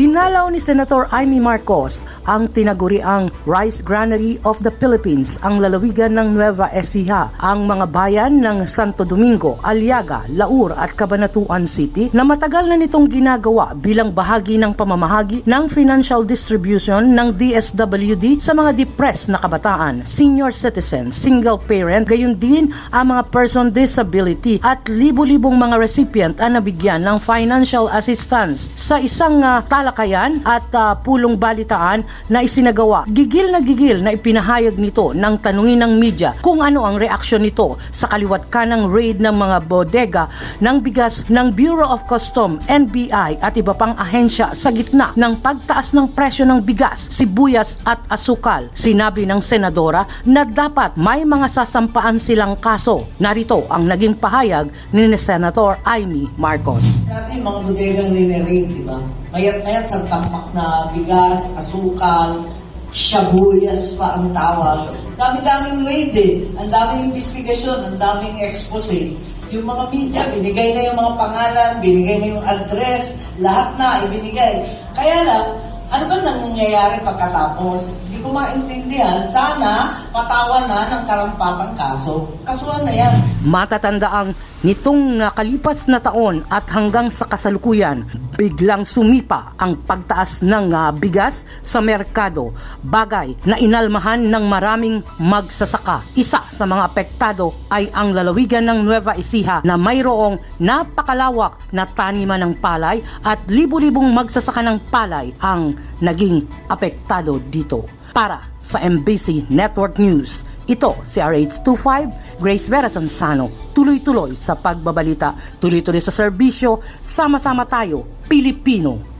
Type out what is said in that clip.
Dinalaw ni Senator Amy Marcos ang tinaguriang Rice Granary of the Philippines, ang lalawigan ng Nueva Ecija, ang mga bayan ng Santo Domingo, Aliaga, Laur at Cabanatuan City na matagal na nitong ginagawa bilang bahagi ng pamamahagi ng financial distribution ng DSWD sa mga depressed na kabataan, senior citizen, single parent, gayon din ang mga person disability at libo-libong mga recipient ang nabigyan ng financial assistance sa isang ah, talakayan at ah, pulong balitaan na isinagawa. Gigil na gigil na ipinahayag nito ng tanungin ng media kung ano ang reaksyon nito sa kaliwat kanang raid ng mga bodega ng bigas ng Bureau of Custom, NBI at iba pang ahensya sa gitna ng pagtaas ng presyo ng bigas, sibuyas at asukal. Sinabi ng senadora na dapat may mga sasampaan silang kaso. Narito ang naging pahayag ni Senator Amy Marcos. Dati mga bodegang niniraid, di ba? Mayat-mayat sa tampak na bigas, asukal, shabuyas pa ang tawag. Dami-daming raid eh. Ang daming investigasyon, ang daming expose. Yung mga media, binigay na yung mga pangalan, binigay na yung address, lahat na ibinigay. Kaya lang, ano ba nangyayari pagkatapos? Hindi ko maintindihan. Sana patawan na ng karampatang kaso. Kasuhan na yan. Matatandaang nitong nakalipas na taon at hanggang sa kasalukuyan, biglang sumipa ang pagtaas ng ah, bigas sa merkado, bagay na inalmahan ng maraming magsasaka. Isa sa mga apektado ay ang lalawigan ng Nueva Ecija na mayroong napakalawak na taniman ng palay at libu-libong magsasaka ng palay ang naging apektado dito. Para sa MBC Network News, ito si RH25, Grace Vera Sansano. Tuloy-tuloy sa pagbabalita, tuloy-tuloy sa serbisyo, sama-sama tayo, Pilipino.